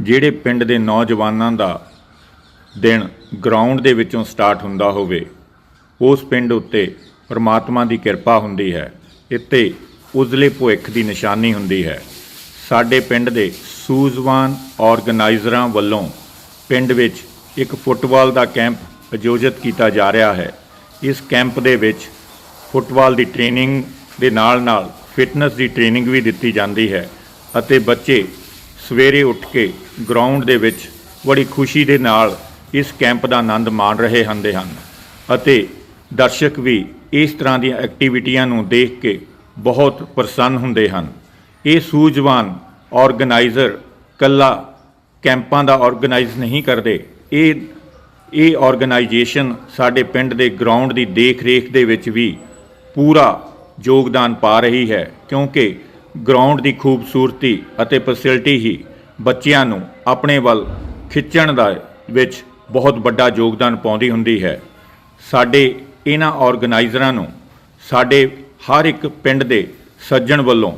ਜਿਹੜੇ ਪਿੰਡ ਦੇ ਨੌਜਵਾਨਾਂ ਦਾ ਦਿਨ ਗਰਾਊਂਡ ਦੇ ਵਿੱਚੋਂ ਸਟਾਰਟ ਹੁੰਦਾ ਹੋਵੇ, ਉਸ ਪਿੰਡ ਉੱਤੇ ਪਰਮਾਤਮਾ ਦੀ ਕਿਰਪਾ ਹੁੰਦੀ ਹੈ। ਇੱਥੇ ਉਜਲੇ ਭਵਿੱਖ ਦੀ ਨਿਸ਼ਾਨੀ ਹੁੰਦੀ ਹੈ। ਸਾਡੇ ਪਿੰਡ ਦੇ ਸੂਜ਼ਵਾਨ ਆਰਗੇਨਾਈਜ਼ਰਾਂ ਵੱਲੋਂ ਪਿੰਡ ਵਿੱਚ ਇੱਕ ਫੁੱਟਬਾਲ ਦਾ ਕੈਂਪ ਆਯੋਜਿਤ ਕੀਤਾ ਜਾ ਰਿਹਾ ਹੈ। ਇਸ ਕੈਂਪ ਦੇ ਵਿੱਚ ਫੁੱਟਬਾਲ ਦੀ ਟ੍ਰੇਨਿੰਗ ਦੇ ਨਾਲ-ਨਾਲ ਫਿਟਨੈਸ ਦੀ ਟ੍ਰੇਨਿੰਗ ਵੀ ਦਿੱਤੀ ਜਾਂਦੀ ਹੈ ਅਤੇ ਬੱਚੇ ਸਵੇਰੇ ਉੱਠ ਕੇ ਗਰਾਊਂਡ ਦੇ ਵਿੱਚ ਬੜੀ ਖੁਸ਼ੀ ਦੇ ਨਾਲ ਇਸ ਕੈਂਪ ਦਾ ਆਨੰਦ ਮਾਣ ਰਹੇ ਹੁੰਦੇ ਹਨ ਅਤੇ ਦਰਸ਼ਕ ਵੀ ਇਸ ਤਰ੍ਹਾਂ ਦੀਆਂ ਐਕਟੀਵਿਟੀਆਂ ਨੂੰ ਦੇਖ ਕੇ ਬਹੁਤ ਪ੍ਰਸੰਨ ਹੁੰਦੇ ਹਨ। ਇਹ ਸੂਝਵਾਨ ਆਰਗੇਨਾਈਜ਼ਰ ਕੱਲਾ ਕੈਂਪਾਂ ਦਾ ਆਰਗੇਨਾਈਜ਼ ਨਹੀਂ ਕਰਦੇ। ਇਹ ਇਹ ਆਰਗੇਨਾਈਜੇਸ਼ਨ ਸਾਡੇ ਪਿੰਡ ਦੇ ਗਰਾਊਂਡ ਦੀ ਦੇਖ-ਰੇਖ ਦੇ ਵਿੱਚ ਵੀ ਪੂਰਾ ਯੋਗਦਾਨ ਪਾ ਰਹੀ ਹੈ ਕਿਉਂਕਿ ਗਰਾਊਂਡ ਦੀ ਖੂਬਸੂਰਤੀ ਅਤੇ ਫੈਸਿਲਿਟੀ ਹੀ ਬੱਚਿਆਂ ਨੂੰ ਆਪਣੇ ਵੱਲ ਖਿੱਚਣ ਦਾ ਵਿੱਚ ਬਹੁਤ ਵੱਡਾ ਯੋਗਦਾਨ ਪਾਉਂਦੀ ਹੁੰਦੀ ਹੈ। ਸਾਡੇ ਇਹਨਾਂ ਆਰਗੇਨਾਈਜ਼ਰਾਂ ਨੂੰ, ਸਾਡੇ ਹਰ ਇੱਕ ਪਿੰਡ ਦੇ ਸੱਜਣ ਵੱਲੋਂ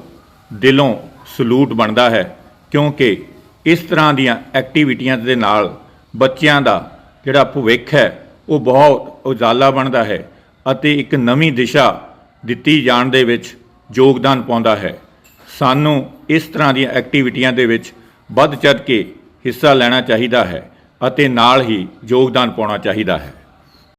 ਦਿਲੋਂ ਸਲੂਟ ਬਣਦਾ ਹੈ ਕਿਉਂਕਿ ਇਸ ਤਰ੍ਹਾਂ ਦੀਆਂ ਐਕਟੀਵਿਟੀਆਂ ਦੇ ਨਾਲ ਬੱਚਿਆਂ ਦਾ ਜਿਹੜਾ ਭਵਿੱਖ ਹੈ, ਉਹ ਬਹੁਤ ਉਜਾਲਾ ਬਣਦਾ ਹੈ ਅਤੇ ਇੱਕ ਨਵੀਂ ਦਿਸ਼ਾ ਦਿੱਤੀ ਜਾਣ ਦੇ ਵਿੱਚ ਯੋਗਦਾਨ ਪਾਉਂਦਾ ਹੈ। ਸਾਨੂੰ ਇਸ ਤਰ੍ਹਾਂ ਦੀਆਂ ਐਕਟੀਵਿਟੀਆਂ ਦੇ ਵਿੱਚ ਵੱਧ ਚੜ੍ਹ ਕੇ ਹਿੱਸਾ ਲੈਣਾ ਚਾਹੀਦਾ ਹੈ ਅਤੇ ਨਾਲ ਹੀ ਯੋਗਦਾਨ ਪਾਉਣਾ ਚਾਹੀਦਾ ਹੈ।